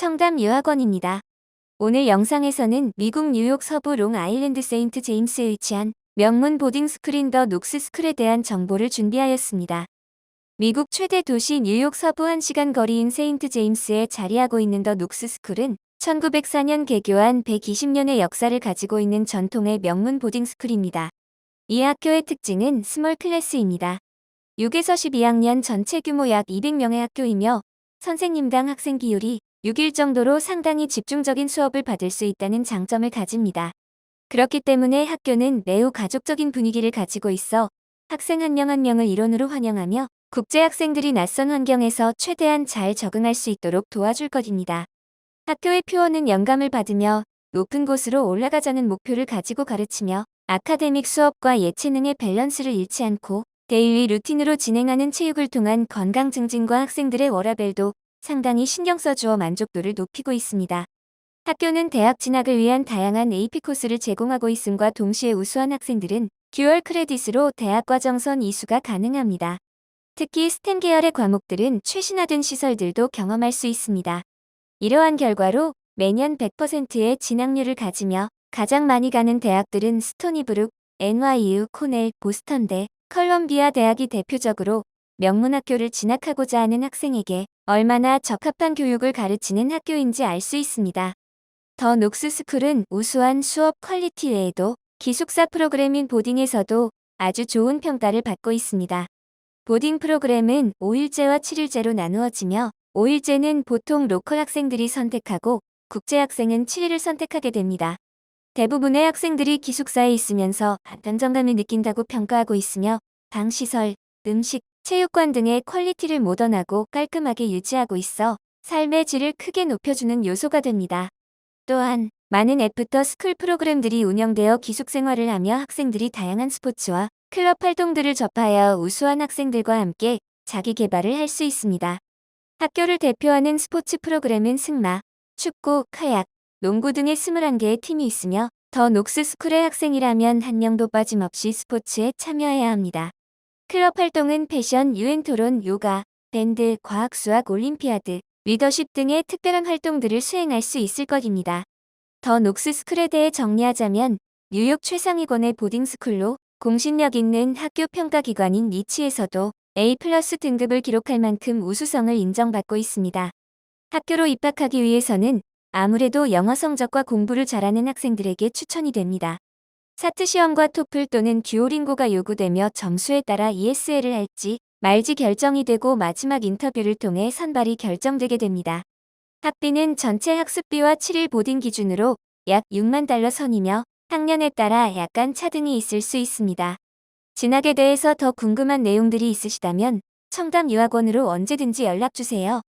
청담 유학원입니다. 오늘 영상에서는 미국 뉴욕 서부 롱 아일랜드 세인트 제임스에 위치한 명문 보딩 스쿨인 더 녹스 스쿨에 대한 정보를 준비하였습니다. 미국 최대 도시 뉴욕 서부 1시간 거리인 세인트 제임스에 자리하고 있는 더 녹스 스쿨은 1904년 개교한 120년의 역사를 가지고 있는 전통의 명문 보딩 스쿨입니다. 이 학교의 특징은 스몰 클래스입니다. 6에서 12학년 전체 규모 약 200명의 학교이며 선생님당 학생 비율이 6일 정도로 상당히 집중적인 수업을 받을 수 있다는 장점을 가집니다. 그렇기 때문에 학교는 매우 가족적인 분위기를 가지고 있어 학생 한 명 한 명을 일원으로 환영하며 국제 학생들이 낯선 환경에서 최대한 잘 적응할 수 있도록 도와줄 것입니다. 학교의 표어는 영감을 받으며 높은 곳으로 올라가자는 목표를 가지고 가르치며 아카데믹 수업과 예체능의 밸런스를 잃지 않고 데일리 루틴으로 진행하는 체육을 통한 건강 증진과 학생들의 워라벨도 상당히 신경 써주어 만족도를 높이고 있습니다. 학교는 대학 진학을 위한 다양한 AP 코스를 제공하고 있음과 동시에 우수한 학생들은 듀얼 크레딧으로 대학 과정선 이수가 가능합니다. 특히 스템 계열의 과목들은 최신화된 시설들도 경험할 수 있습니다. 이러한 결과로 매년 100%의 진학률을 가지며 가장 많이 가는 대학들은 스토니브룩, NYU, 코넬, 보스턴대, 컬럼비아 대학이 대표적으로 명문학교를 진학하고자 하는 학생에게 얼마나 적합한 교육을 가르치는 학교인지 알 수 있습니다. 더 녹스 스쿨은 우수한 수업 퀄리티 외에도 기숙사 프로그램인 보딩에서도 아주 좋은 평가를 받고 있습니다. 보딩 프로그램은 5일제와 7일제로 나누어지며 5일제는 보통 로컬 학생들이 선택하고 국제 학생은 7일을 선택하게 됩니다. 대부분의 학생들이 기숙사에 있으면서 안정감을 느낀다고 평가하고 있으며 방 시설, 음식, 체육관 등의 퀄리티를 모던하고 깔끔하게 유지하고 있어 삶의 질을 크게 높여주는 요소가 됩니다. 또한 많은 애프터 스쿨 프로그램들이 운영되어 기숙 생활을 하며 학생들이 다양한 스포츠와 클럽 활동들을 접하여 우수한 학생들과 함께 자기 개발을 할 수 있습니다. 학교를 대표하는 스포츠 프로그램은 승마, 축구, 카약, 농구 등의 21개의 팀이 있으며 더 녹스 스쿨의 학생이라면 한 명도 빠짐없이 스포츠에 참여해야 합니다. 클럽 활동은 패션, 유행 토론, 요가, 밴드, 과학, 수학, 올림피아드, 리더십 등의 특별한 활동들을 수행할 수 있을 것입니다. 더 녹스 스쿨에 대해 정리하자면 뉴욕 최상위권의 보딩스쿨로 공신력 있는 학교 평가 기관인 니치에서도 A 플러스 등급을 기록할 만큼 우수성을 인정받고 있습니다. 학교로 입학하기 위해서는 아무래도 영어 성적과 공부를 잘하는 학생들에게 추천이 됩니다. 사트 시험과 토플 또는 듀오링고가 요구되며 점수에 따라 ESL을 할지 말지 결정이 되고 마지막 인터뷰를 통해 선발이 결정되게 됩니다. 학비는 전체 학습비와 7일 보딩 기준으로 약 6만 달러 선이며 학년에 따라 약간 차등이 있을 수 있습니다. 진학에 대해서 더 궁금한 내용들이 있으시다면 청담 유학원으로 언제든지 연락주세요.